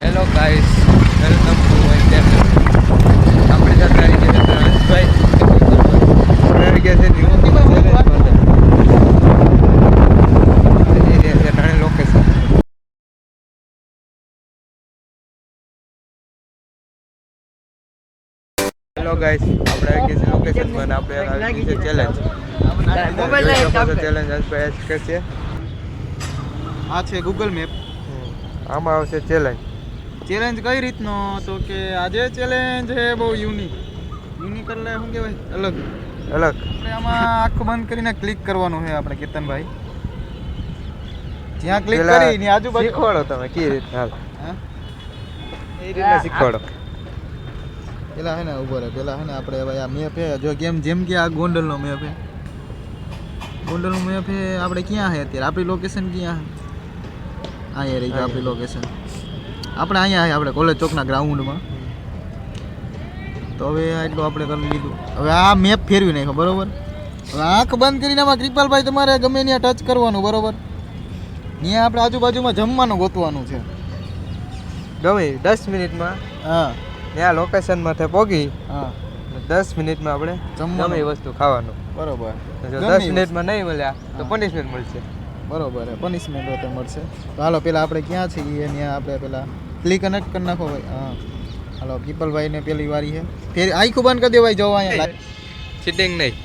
Hello guys welcome to my channel આપણી સાથે આવી ગયા છે હંસભાઈ આપણે આવી ગયા છે ટાણે લોકેશન હેલો ગાઈસ આપણે આવી ગયા છે લોકેશનમાં અને આપણે આવી ગઈ છે ચેલેન્જ. ચેલેન્જ હંસભાઈ કરશે આ છે ગૂગલ મેપ આમાં આવશે ચેલેન્જ ચેલેન્જ કઈ રીતનો તો કે આજે ચેલેન્જ છે બહુ યુનિક યુનિક એટલે શું કહેવાય? અલગ. અલગ. આપણે આમાં આંખ બંધ કરીને ક્લિક કરવાનું છે આપણે કેતનભાઈ. જ્યાં ક્લિક કરી ની આજુબાજુ શીખવાડો તમે કેવી રીત? હાલ. હા? એ રીતના શીખવાડો. પેલા હે ને ઊભો રહે પેલા હે ને આપણે ભાઈ આ મેપ હે જો ગેમ જેમ કે આ ગોંડલનો મેપ હે ગોંડલનો મેપ હે આપણે ક્યાં હે અત્યારે? આપણી લોકેશન ક્યાં હે અહીંયા રહી ગઈ આપણી લોકેશન આપણે અહીંયા આપણે કોલેજ ચોકના ગ્રાઉન્ડમાં તો હવે એટલું આપણે કરી લીધું. હવે આ મેપ ફેરવી નાખ્યો બરોબર? હવે આંખ બંધ કરીને આમાં કૃપાલભાઈ તમારે ગમે ત્યાં ટચ કરવાનું બરોબર? ત્યાં આપણે આજુબાજુમાં જમવાનું ગોતવાનું છે. ગમે દસ મિનિટમાં હા. ત્યાં લોકેશન માથે પહોંચી હા. દસ મિનિટમાં આપણે જમવાની. વસ્તુ ખાવાનું. બરોબર. જો દસ મિનિટમાં નહીં મળ્યા તો પંદર પનિશમેન્ટ મળશે. બરોબર પનિશમેન્ટ હોતે મળશે. તો હાલો પેલા આપણે ક્યાં છીએ ત્યાં આપણે પેલા ક્લિક કનેક્ટ કરી નાખો ભાઈ. હા. હાલો પીપલભાઈ ને પેલી વારી છે ફેર આખું બંધ કરી દેવાય જો અહીંયા ચીટિંગ નહીં.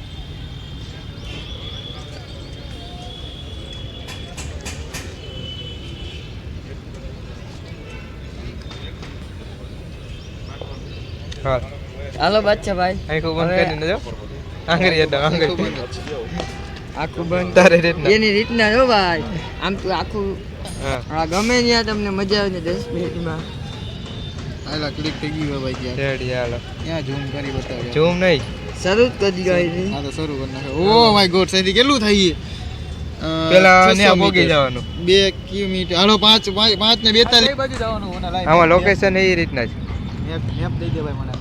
હાલો બચ્ચા ભાઈ. આંખો બંધ કરી દેજો. જો આંગળી. આંગળી આખું બંધ. તારે રીતના. એની રીતના જો ભાઈ. આમ તો આખું હા. ગમે ત્યાં તમને મજા આવે ને દસ મિનિટમાં. હાલા ક્લિક થઈ ગયું ભાઈ ત્યાં. રેડી હાલો. ક્યાં ઝૂમ કરી બતાવે ઝૂમ નહીં. શરૂ જ કરી ગઈ હા તો શરૂ કરી નાખો. ઓ માય ગોડ સાઈથી કેટલું થઈ પેલા 600 ત્યાં પોગી. જવાનું. બે કિલોમીટર હાલો પાંચ પાંચ પાંચ ને બેતાલીસ. બાજુ જવાનું આમાં લોકેશન એ રીતના જ. મેપ મેપ દઈ દે ભાઈ મને.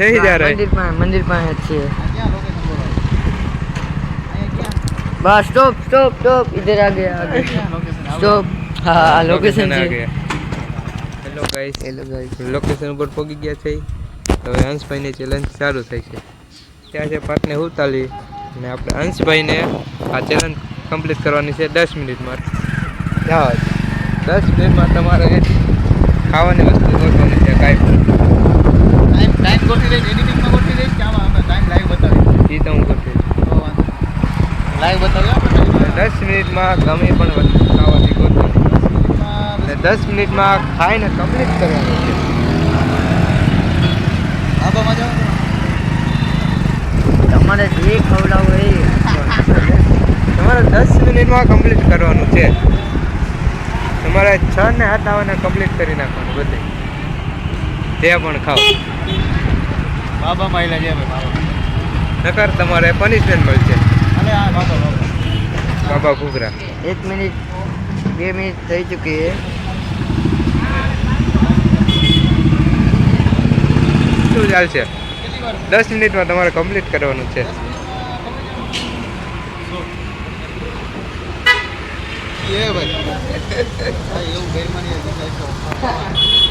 સહી જા રહે? મંદિર પાસે મંદિર પાસે જ છીએ. ક્યાં લોકેશન બોલો અહીંયા ક્યાં બસ સ્ટોપ સ્ટોપ સ્ટોપ ઇધર આગે આગે ક્યાં લોકેશન સ્ટોપ હા લોકેશન આ છે. ગયા. Hello guys hello guys location ઉપર પહોંચી ગયા છે. હવે હંસભાઈની ચેલેન્જ ચાલુ થઈ છે. ત્યાં છે પાટને ઉતાલી અને આપણે હંસભાઈને આ ચેલેન્જ કમ્પ્લીટ કરવાની છે દસ મિનિટમાં જાઓ દસ મિનિટમાં તમારે ખાવાની વસ્તુ ગોઠવવાની છે કાંઈ. ગોઠવી દઈશ એડિટિંગમાં ગોઠવી દઈશ કે આમાં અમે ટાઈમ લાઈવ બતાવી એ તો હું ગોઠવી લાઈવ બતાવ્યો આપણે દસ મિનિટમાં ગમે પણ વસ્તુ ખાવાની ગોઠવણી અને દસ મિનિટમાં ખાઈને કમ્પ્લીટ કરવાનું છે. આબામાં જાઓ તમારે જે ખવડાવું એ તમારે દસ મિનિટમાં કમ્પ્લીટ કરવાનું છે. તમારે છ ને હાથ આવવાને કમ્પ્લીટ કરી નાખવાનું બધે. જે પણ ખાઓ બાબામાં આવેલા છે ભાઈ બાબા. નકર તમારે પનિશમેન્ટ મળશે. અને આ બાબા બાબા. બાબા ઘૂઘરા. એક મિનિટ બે મિનિટ થઈ ચૂકી છે શું ચાલશે? દસ મિનિટમાં તમારે કમ્પ્લીટ કરવાનું છે. એ ભાઈ. એવું ઘરમાં નહીં હજી કાંઈ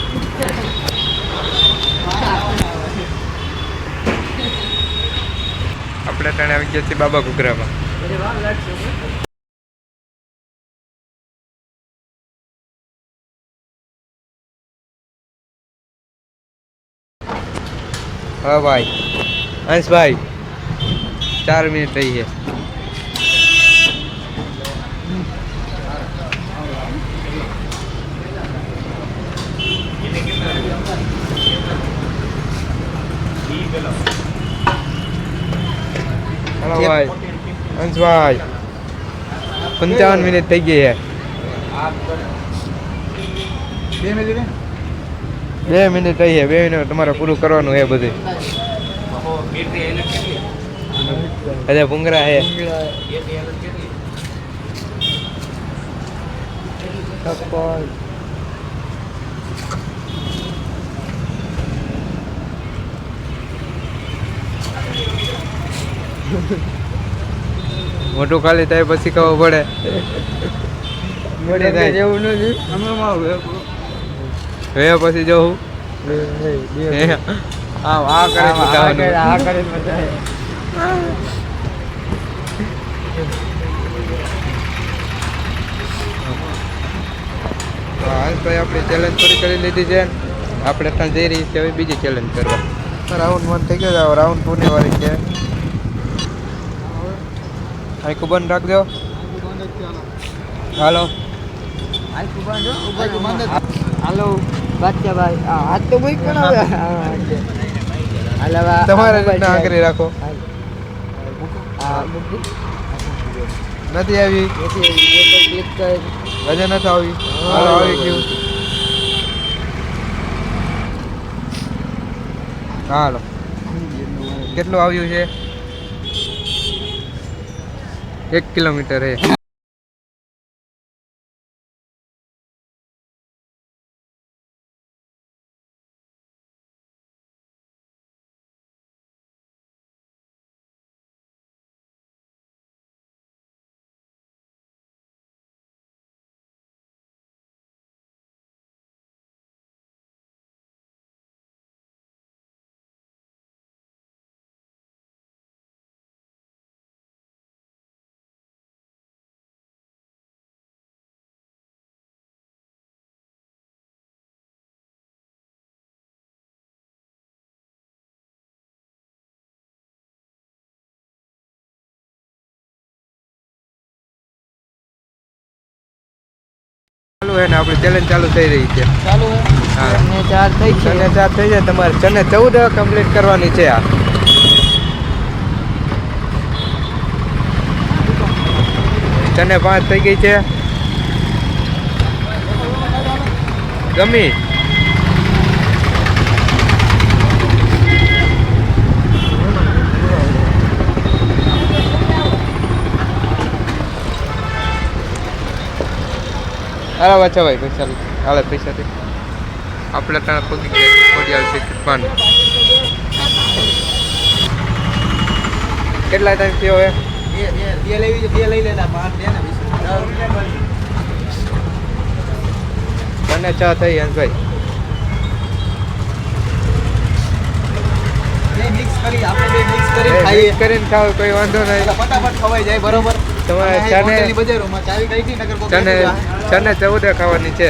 આપણે ત્રણે આવી ગયા છીએ બાબા ઘૂઘરામાં. હા ભાઈ અંશભાઈ ચાર મિનિટ રહી છે. હાલો ભાઈ. અંશભાઈ પંચાવન મિનિટ થઈ ગઈ છે બે મિનિટ થઈ બે મિનિટ રહી છે બે મિનિટ તમારે પૂરું કરવાનું છે બધું. અરે ભૂંગરા છે છપ્પન મોટું ખાલી થાય પછી ખબર પડે. થાય. જેવું નથી. હવે પછી જવું. આમ આ કરે આ કરે આપણે ચેલેન્જ પૂરી કરી લીધી છે. આપણે ત્યાં જઈ રહી છે હવે બીજી ચેલેન્જ કરવા. રાઉન્ડ વન થઈ ગયો રાઉન્ડ ટુ ની વારી છે. આખું બંધ રાખજો. હાલો. હાલ બાચ્ચા ભાઈ. હાથ તો ભાઈ પણ હવે. હા, છે. હાલ તમારે રીતના છે. રાખો. નથી આવી? હજે નથી આવી. હાલો આવી ગયું. હાલો. કેટલું આવ્યું છે? એક કિલોમીટર હે. ચાલુ હે ને આપણી ચેલેન્જ ચાલુ થઈ રહી છે. ચાલુ હે? હા. અને ચાર થઈ છે. ચને ચાર થઈ જાય. તમારે ચને ચૌદ કમ્પ્લીટ કરવાની છે આ. ચને પાંચ થઈ ગઈ છે. ગમી? હાલો વાંચો ભાઈ પૈસા. હાલે પૈસા દે. આપણે ત્યાં પગી ગયા ખોડિયાલ છે કેટલા ટાઈમ થયો હવે? બે લેવી બે લઈ લેના પાંચ દે ને મને ચા થઈ હંસભાઈ. મિક્સ કરી આપણે મિક્સ કરી ખાઈએ. કરીને ખાવ કોઈ વાંધો નહીં. ફટાફટ ખવાઈ જાય બરોબર? તમારે. ચને ચૌદે ખાવાની છે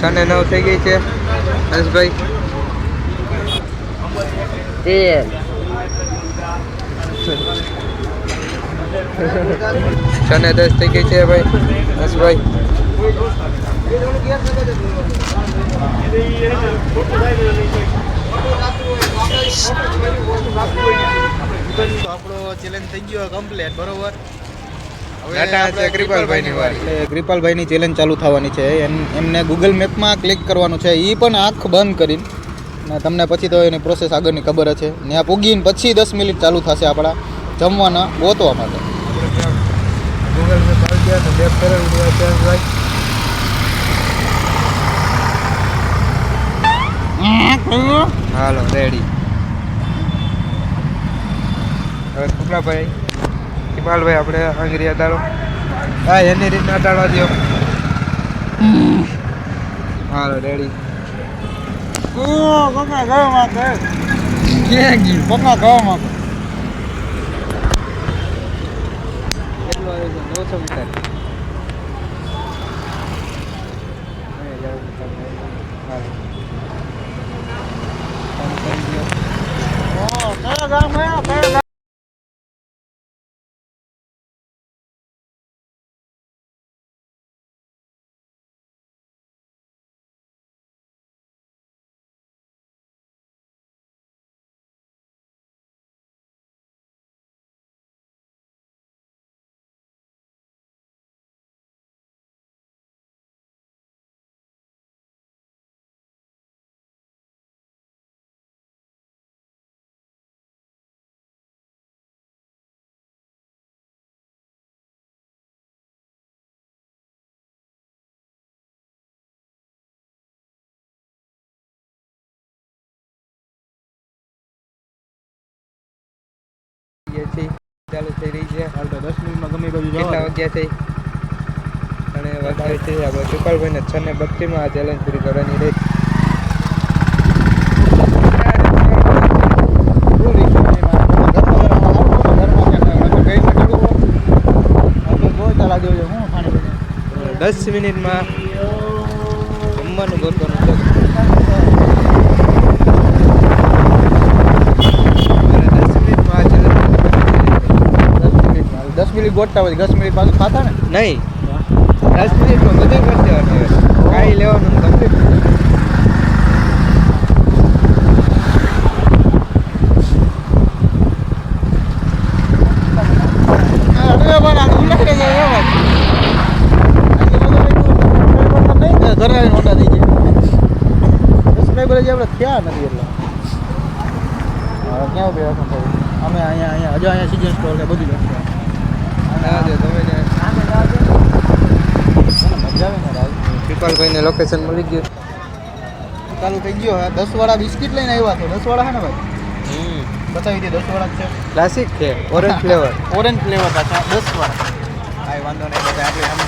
ચને નવ થઈ ગઈ છે. હર્ષભાઈ તેર દસ થઈ ગઈ છે ભાઈ. હર્ષભાઈ તો આપણો ચેલેન્જ થઈ ગયો કમ્પ્લીટ બરોબર? એટલે ચેલેન્જ ચાલુ થવાની છે. એમ એમને ગૂગલ મેપમાં ક્લિક કરવાનું છે. એ પણ આંખ બંધ કરીને. ને તમને પછી તો એની પ્રોસેસ આગળની ખબર છે ત્યાં પૂગીને પછી દસ મિનિટ ચાલુ થશે આપણા જમવાના ગોતવા માટે. ગૂગલ મેપ આવી ગયા તો મેપ દેવા ભાઈ. હાલો રેડી હવે કુકલાભાઈ. કિમાલભાઈ આપણે આંગળી અટાડો હા એની રીતના અટાડવા દો હાલો રેડી ક્યાં ગયું કેટલો આવ્યો છે? નવસો મીટર. ગયા છે ચાલુ થઈ રહી છે હાલ તો દસ મિનિટમાં ગમે બાજુ કેટલા વાગ્યા છે અને વધારે છે આપણે કૃપાલભાઈને છ ને બત્રીસમાં આ ચેલેન્જ પૂરી કરવાની રહી દસ મિનિટમાં જમવાનું ગોતવાનું છે મારે દસ મિનિટમાં આ challenge ગોતતા મિનિટ હોય દસ મિનિટ પાછું ખાતા ને? નહીં. દસ મિનિટમાં બધું કરી દેવાનું કાંઈ લેવાનું કમ્પ્લીટ. થયા નથી એટલે. ક્યાં ઊભી રાખો? અમે અહીંયા અહીંયા હજુ અહીંયા સિઝન સ્ટોર ને બધું જ હશે. ના જો તમે ને મજા આવે ને રાજ કૃપાલભાઈને લોકેશન મળી ગયું. ચાલુ થઈ ગયો હવે દસ વાળા બિસ્કિટ લઈને આવ્યા છે. દસ વાળા હે ને ભાઈ? બતાવી દે દસ વાળા છે. ક્લાસિક છે ઓરેન્જ ફ્લેવર ઓરેન્જ ફ્લેવર પાછા દસ વાળા કાંઈ વાંધો નહીં બધા આપણે આમ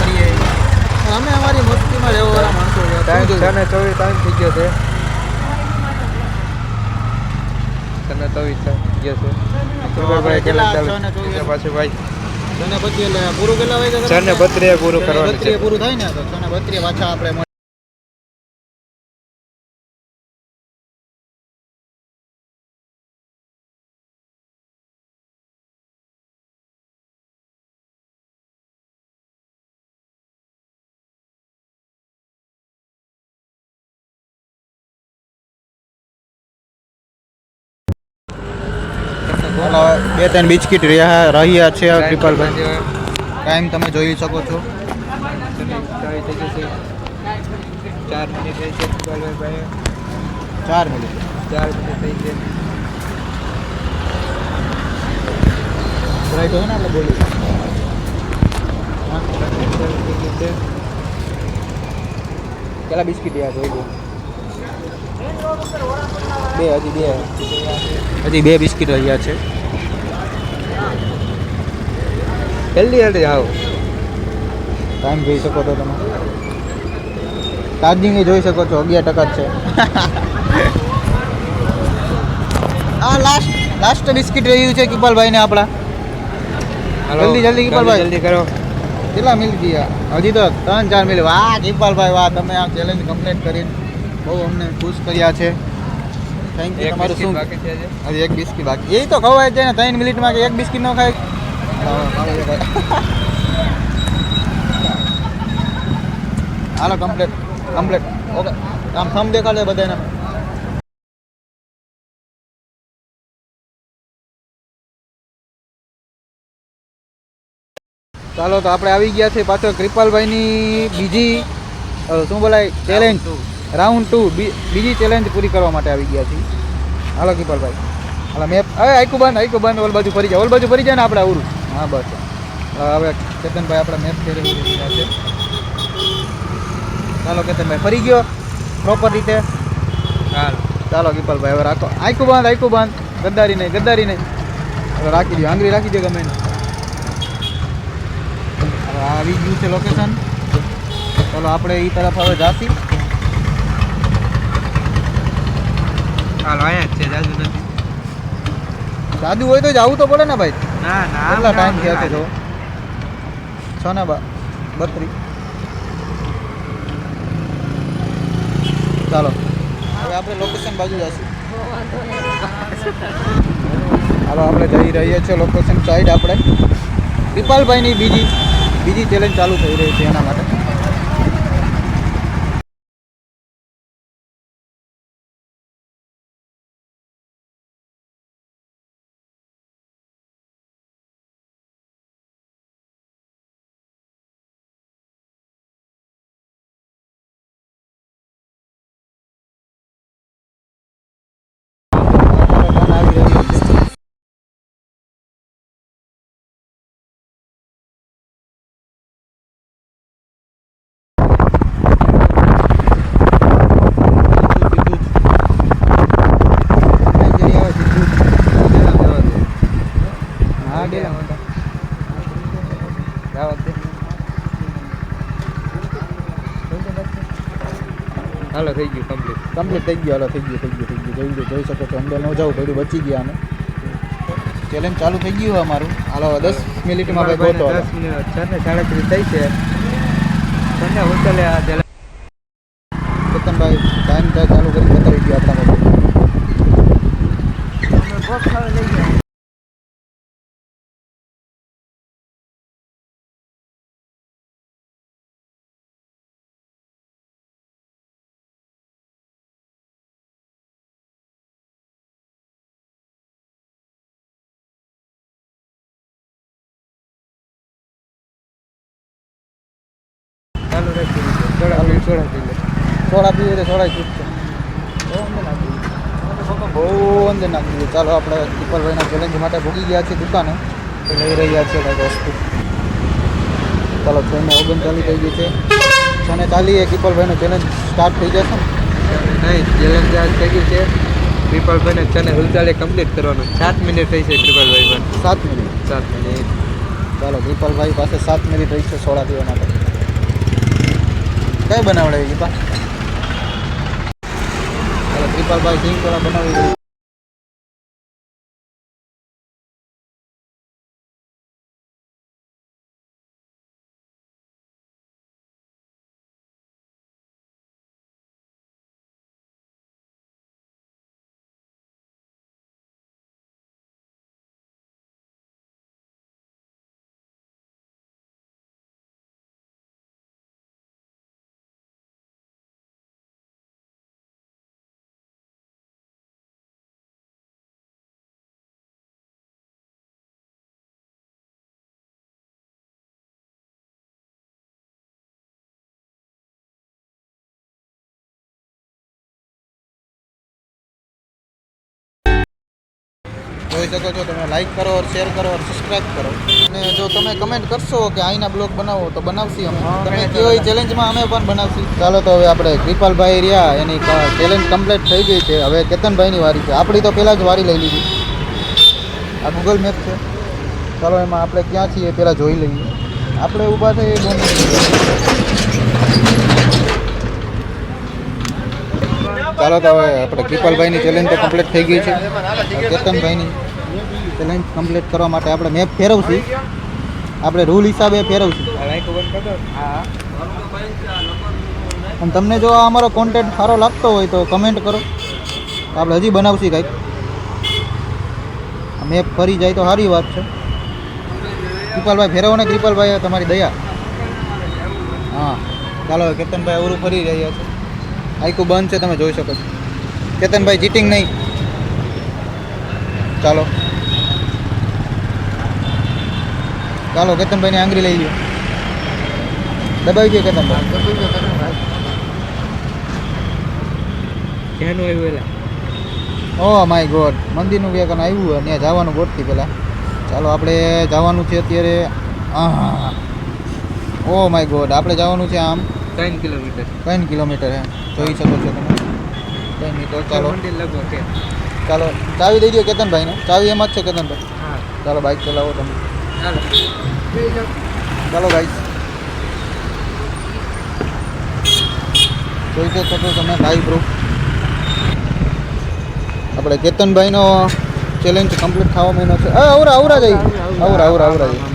કરીએ? અમે અમારી મસ્તીમાં રહેવાવાળા માણસો છે. ને ચોવીસ ટાઈમ થઈ ગયો છે. છ તો ગયો છે કેટલા ચાલુ. પાછું ભાઈ છ એટલે પૂરું કેટલા વાગે ને બત્રીએ પૂરું કરવાનું છે. પૂરું થાય ને તો બત્રીએ પાછા આપણે બે ત્રણ બિસ્કિટ રહ્યા રહ્યા છે કૃપાલભાઈ. ટાઈમ તમે જોઈ શકો છો. ચાર મિનિટ થઈ છે કૃપાલભાઈ ભાઈ ચાર મિનિટ. ચાર મિનિટ થઈ છે. રાઈટ હોય ને આપણે બોલી થઈ ગયું છે. કેટલા બિસ્કિટ યાર જોઈ લો. બે હજી બે. હજી બે બિસ્કિટ રહ્યા છે. જલ્દી હેલ્ધી આવો. ટાઈમ જોઈ શકો છો તમે. ચાર્જિંગ જોઈ શકો છો અગિયાર ટકા જ છે. આ લાસ્ટ લાસ્ટ બિસ્કિટ રહ્યું છે કિપાલભાઈને આપણા. જલ્દી, જલ્દી, કિપાલભાઈ. જલ્દી કરો. કેટલા મિલ ગયા? હજી તો ત્રણ ચાર મિલ. વાહ કિપાલભાઈ વાહ તમે આ ચેલેન્જ કમ્પ્લીટ કરીને બહુ અમને ખુશ કર્યા છે. થેન્ક યુ તમારું શું? હજી. એક બિસ્કિટ બાકી. એ તો ખવાય છે ને ત્રણ મિનિટમાં કે એક બિસ્કીટ ન ખાય? હાલો કમ્પ્લેટ કમ્પ્લેટ ઓકે આમ થમ દેખાડે બધાને. ચાલો તો આપણે આવી ગયા છે પાછો કૃપાલભાઈની બીજી શું બોલાય ચેલેન્જ રાઉન્ડ ટુ બીજી ચેલેન્જ પૂરી કરવા માટે આવી ગયા છીએ. હાલો કૃપાલભાઈ. હાલો, મેપ હવે આઈકુ બંધ આઈકુ બંધ, ઓલ બાજુ ફરી જાય ઓલ બાજુ ફરી જાય ને આપણે આવડું હા, બસ. હવે કેતનભાઈ આપણે મેપ ફેરવી રહ્યા છે. ચાલો કેતનભાઈ, ફરી ગયો પ્રોપર રીતે. હાલ. ચાલો, કૃપાલભાઈ, હવે રાખો. આઈકુ બંધ આઈકુ બંધ. ગદ્દારી નહીં ગદ્દારી નહીં. હવે રાખી દો આંગળી રાખી દો ગમે એને. હવે આવી ગયું છે લોકેશન ચાલો, આપણે એ તરફ હવે જાસી હાલ અહીંયા છે જાજુ નથી. જાદુ હોય તો જવું તો પડે ને ભાઈ. ના ના કેટલા ટાઈમ થયા છે જો. છ ને બા બત્રીસ ચાલો હવે આપણે લોકેશન બાજુ જશું. ચાલો આપણે જઈ રહીએ છીએ લોકેશન સાઈડ આપણે. દીપાલભાઈની બીજી બીજી ચેલેન્જ ચાલુ થઈ રહી છે એના માટે આવી રહ્યું છે હા ડેલા હાલો થઈ ગયું કમ્પ્લીટ કમ્પ્લીટ થઈ ગયું હાલો થઈ ગયું થઈ ગયું થઈ ગયું. જોઈ શકો છો. અંદર ન જવું પડ્યું બચી ગયા અમે. ચેલેન્જ ચાલુ થઈ ગયું અમારું. હાલો દસ મિનિટમાં ભાઈ ગોતો દસ મિનિટ છ ને સાડત્રીસ થઈ છે. તમને હોટલે આ ચેલેન્જ કેતનભાઈ ટાઈમ ત્યાં ચાલુ કરી બતાવી ગયો આપણા માટે ચાલુ રાખી દીધું. મિનિટ લે. સોડા પીવે એટલે સોડા ચૂપ બહુ અંદર નાખી દીધું. ચાલો આપણે દીપલભાઈના ચેલેન્જ માટે ભૂગી ગયા છીએ દુકાને. લઈ રહ્યા છીએ કંઈક વસ્તુ. ચાલો છ ને ઓગણચાલીસ થઈ ગઈ છે. છ ને ચાલીએ કીપલભાઈનો ચેલેન્જ સ્ટાર્ટ થઈ જશે ને? નહીં ચેલેન્જ થઈ ગયું છે. પીપલભાઈને છે ને હુલચાલે કમ્પ્લીટ કરવાનું. સાત મિનિટ થઈ છે ટ્રિપલભાઈ પણ. સાત મિનિટ સાત મિનિટ ચાલો દીપલભાઈ પાસે સાત મિનિટ રહી છે સોળા પીવા માટે. કઈ બનાવડાવી ચાલો ત્રિપાલભાઈ સિંગ સોડા બનાવી જોઈ શકો છો તમે લાઇક કરો શેર કરો ઓર સબસ્ક્રાઇબ કરો. અને જો તમે કમેન્ટ કરશો કે અહીંના બ્લોગ બનાવો તો બનાવશી અમે. તમે કયો એ ચેલેન્જમાં અમે પણ બનાવશી. ચાલો તો હવે આપણે કૃપાલભાઈ રહ્યા એની ચેલેન્જ કમ્પ્લીટ થઈ ગઈ છે. હવે કેતનભાઈની વારી છે. આપણી તો પહેલાં જ વારી લઈ લીધી. આ ગૂગલ મેપ છે. ચાલો એમાં આપણે ક્યાં છીએ પહેલાં જોઈ લઈએ. આપણે ઊભા થઈ બહુ ચાલો તો હવે આપણે કીપલભાઈની ચેલેન્જ તો કમ્પ્લીટ થઈ ગઈ છે. કેતનભાઈની ચેલેન્જ કમ્પ્લીટ કરવા માટે આપણે મેપ ફેરવશું. આપણે રૂલ હિસાબે ફેરવશું. અને તમને જો આ અમારો કોન્ટેન્ટ સારો લાગતો હોય તો કમેન્ટ કરો. આપણે હજી બનાવશું કંઈક. મેપ ફરી જાય તો સારી વાત છે. કૃપાલભાઈ ફેરવો ને કૃપાલભાઈ તમારી દયા. હા. ચાલો કેતનભાઈ અવરું ફરી રહ્યા છે. આઈકું બંધ છે તમે જોઈ શકો છો. કેતનભાઈ ચીટિંગ નહીં. ચાલો. ચાલો કેતનભાઈને આંગળી લઈ લો દબાવી દે કેતનભાઈ. ઓ માય ગોડ મંદિરનું વેકન આવ્યું હોય ત્યાં જવાનું ગોઠતી પહેલાં ચાલો આપણે જવાનું છે અત્યારે. ઓ માય ગોડ આપણે જવાનું છે આમ. ત્રણ કિલોમીટર. ત્રણ કિલોમીટર હે જોઈ શકો છો તમે. કંઈ નહીં તો ચાલો. ચાલો ચાવી દઈ દો કેતનભાઈને. ચાવી એમાં જ છે કેતનભાઈ. ચાલો બાઇક ચલાવો તમે. ચાલો. ગાઈસ જોઈ શકો છો તમે લાઈવ પ્રૂફ આપણે કેતનભાઈનો ચેલેન્જ કમ્પ્લીટ થવા મહિનો છે. અ, આવરા આવરા જઈ આવરા આવરા આવરા જઈ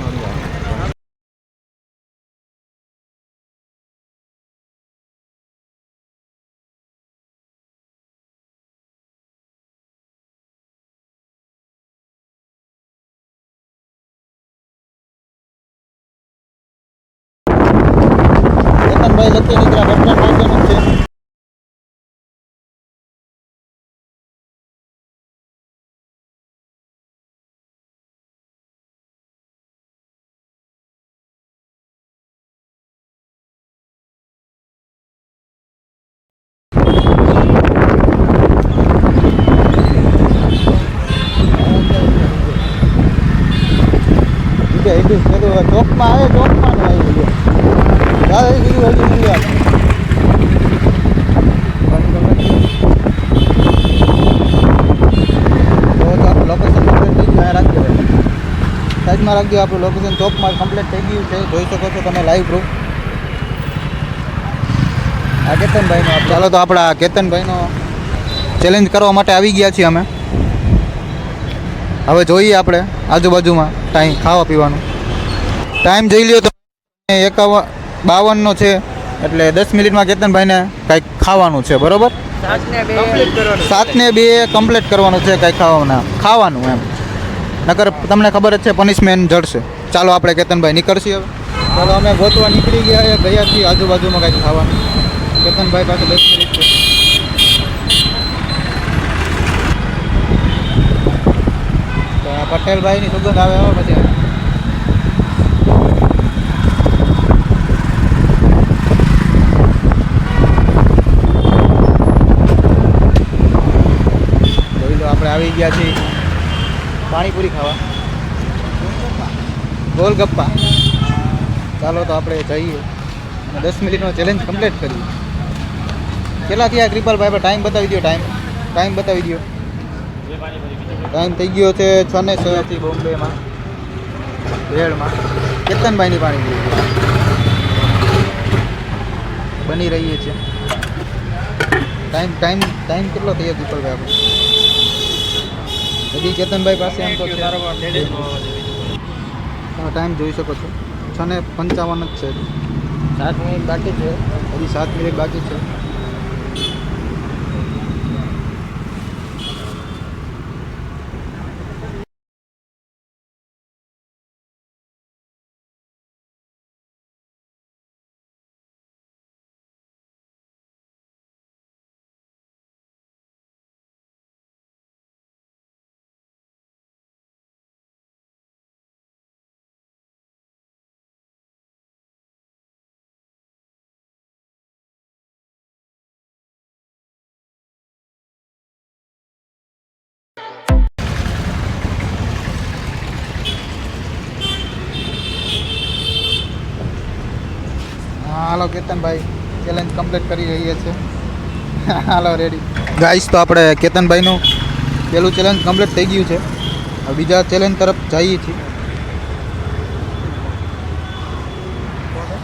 ચોકમાં આવે ચોકમાં આવી ગયો દાદા કીધું હજી નહીં આવે સાઈડમાં રાખજો આપણું લોકેશન ચોકમાં કમ્પ્લીટ થઈ ગયું છે જોઈ શકો છો તમે લાઈવ પ્રૂફ આ કેતનભાઈનો ચાલો તો આપણા કેતનભાઈનો ચેલેન્જ કરવા માટે આવી ગયા છીએ અમે. હવે જોઈએ આપણે આજુબાજુમાં ટાઈમ ખાવા પીવાનું. ટાઈમ જોઈ લ્યો તો એકાવન બાવનનો છે. એટલે દસ મિનિટમાં કેતનભાઈને કાંઈક ખાવાનું છે બરાબર? સાત ને બે. કમ્પ્લીટ કરવાનું. સાતને બે કમ્પ્લીટ કરવાનું છે કાંઈ ખાવાના. ખાવાનું એમ. નકર તમને ખબર જ છે પનિશમેન્ટ જડશે. ચાલો આપણે કેતનભાઈ નીકળશી હવે. ચાલો અમે ગોતવા નીકળી ગયા એ ગયા છીએ આજુબાજુમાં કાંઈક ખાવાનું. કેતનભાઈ પાસે દસ મિનિટ છે. પટેલભાઈની સુગંધ આવે હવે પછી જોઈ લો આપણે આવી ગયા છે. પાણીપુરી ખાવા. ગોલગપ્પા. ચાલો તો આપણે જઈએ. અને દસ મિનિટનો ચેલેન્જ કમ્પ્લીટ કરીએ. કેટલા થયા કૃપાલભાઈ આપણે ટાઈમ બતાવી દો ટાઈમ ટાઈમ બતાવી દો ટાઈમ થઈ ગયો છે છ ને છ થી બોમ્બેમાં, ભેળમાં. કેતનભાઈની પાણી બની રહીએ છીએ ટાઈમ ટાઈમ ટાઈમ કેટલો થયો કૃપાલભાઈ આપણે? હજી કેતનભાઈ પાસે એમ તો તમે ટાઈમ જોઈ શકો છો. છ ને પંચાવન જ છે. સાત મિનિટ બાકી છે. હજી સાત મિનિટ બાકી છે. હાલો કેતનભાઈ ચેલેન્જ કમ્પ્લીટ કરી રહીએ છીએ. હાલો રેડી ગાઈસ તો આપણે કેતનભાઈનું પહેલું ચેલેન્જ કમ્પ્લીટ થઈ ગયું છે. હવે બીજા ચેલેન્જ તરફ જઈએ છીએ.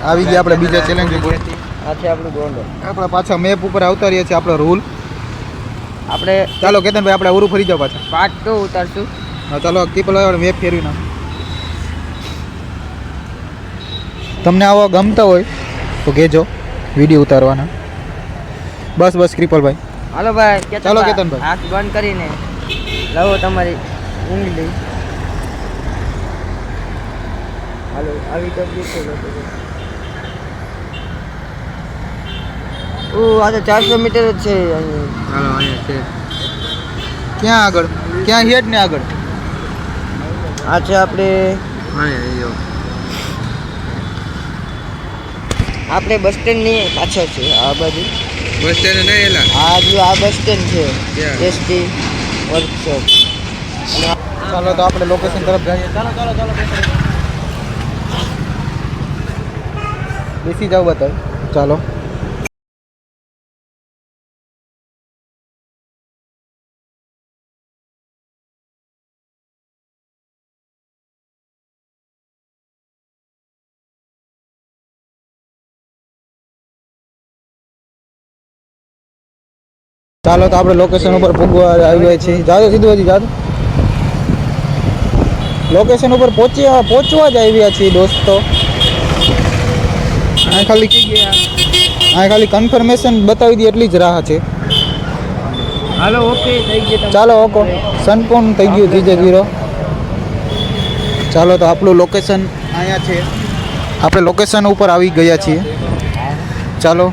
આવી ગયા આપણે બીજા ચેલેન્જ ઉપર. આ છે આપણું ગોંડલ આપણે પાછા મેપ ઉપર આવતા રહીએ છીએ આપણો રૂલ આપણે ચાલો કેતનભાઈ આપણે અવરું ફરી જાઓ પાછા. પાર્ટ ટુ ઉતારશું. ચાલો કીપલ મેપ ફેરવી નાખ. તમને આવો ગમતા હોય તો કહેજો વીડિયો ઉતારવાના. બસ બસ ક્રિપલભાઈ હાલો ભાઈ ચાલો, કેતનભાઈ. હાથ બંધ કરીને લાવો તમારી ઉંગલી હાલો આવી લોકો ઓ આ તો ચારસો મીટર જ છે. હાલો અહીંયા છે. ક્યાં આગળ? ક્યાં હેડ ને આગળ? આ છે આપણે અહીંયા જો આપણે બસ સ્ટેન્ડની પાછળ છે આ બાજુ. બસ સ્ટેન્ડ નહીં એલા. આ જો આ બસ સ્ટેન્ડ છે? એસટી વર્કશોપ ચાલો તો આપણે લોકેશન તરફ જઈએ. ચાલો ચાલો ચાલો બેસી જાવ બતાવ ચાલો. ચાલો તો આપણે લોકેશન ઉપર પૂગવા આવ્યા છીએ. જાજો સીધું હજી જાજો. લોકેશન ઉપર પહોંચ્યા પહોંચવા જ આવ્યા છીએ દોસ્તો. આ ખાલી આ ખાલી કન્ફર્મેશન બતાવી દી એટલી જ રાહ છે. હાલો ઓકે થઈ ગયું ચાલો ઓકો. સનપોન થઈ ગયું જીજે જીરો. ચાલો તો આપણું લોકેશન અહીંયા છે. આપણે લોકેશન ઉપર આવી ગયા છીએ. ચાલો.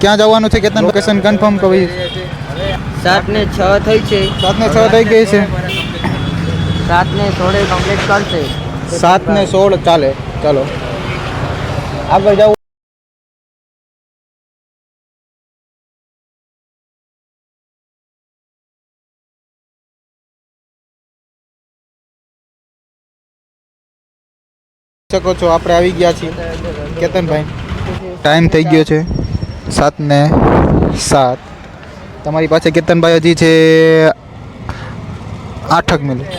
ક્યાં જવાનું છે? કેતન? લોકેશન કન્ફર્મ કરી. સાત ને છ થઈ છે. સાત ને છ થઈ ગઈ છે. સાત ને સોળે કમ્પ્લીટ કરશે. સાત ને સોળ ચાલે. ચાલો. આગળ જવું શકો છો આપણે આવી ગયા છીએ. કેતનભાઈ ટાઈમ થઈ ગયો છે સાત ને સાત. તમારી પાસે કેતનભાઈ હજી છે, આઠક મિનિટ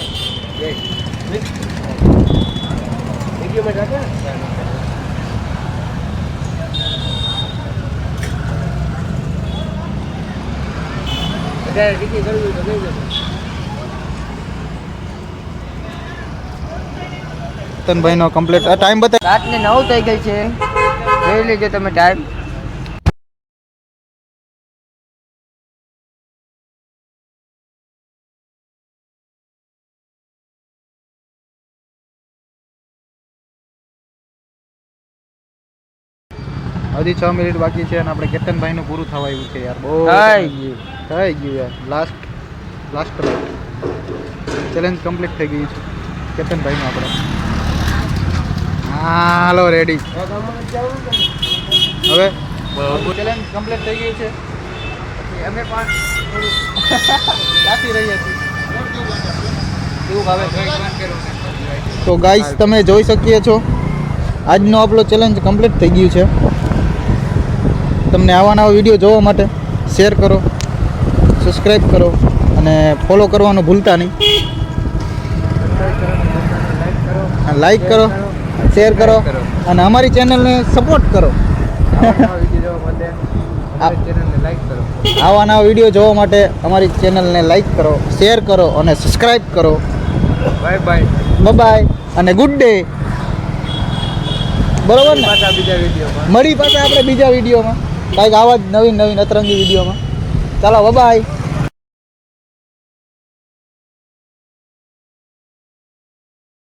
કેતનભાઈનો કમ્પ્લીટ ટાઈમ બતાવ સાત ને નવ થઈ ગઈ છે. જોઈ લેજો તમે ટાઈમ હજી છ મિનિટ બાકી છે અને આપણે કેતનભાઈનું પૂરું થવા આવ્યું છે યાર. બહુ થઈ ગયું. થઈ ગયું યાર. લાસ્ટ લાસ્ટ ચેલેન્જ કમ્પ્લીટ થઈ ગયું છે. કેતનભાઈનું આપણે. હાલો રેડી હવે? ચેલેન્જ કમ્પ્લીટ થઈ ગયું છે. અમે પણ રાખી રહ્યા છીએ. તો ગાઈસ તમે જોઈ શકીએ છો. આજનો આપણો ચેલેન્જ કમ્પ્લીટ થઈ ગયું છે. તમને આવા નવા વીડિયો જોવા માટે શેર કરો સબસ્ક્રાઈબ કરો અને ફોલો કરવાનું ભૂલતા નહીં. લાઈક કરો શેર કરો અને અમારી ચેનલને સપોર્ટ કરો. આવા નવા વીડિયો જોવા માટે અમારી ચેનલને લાઈક કરો શેર કરો અને સબસ્ક્રાઈબ કરો. બાય બાય બાય અને ગુડ ડે બરોબર ને? બીજા વીડિયો મળી પાછા આપણે બીજા વિડીયોમાં કાંઈક આવા જ નવીન નવીન અતરંગી વિડીયોમાં. ચાલો બાય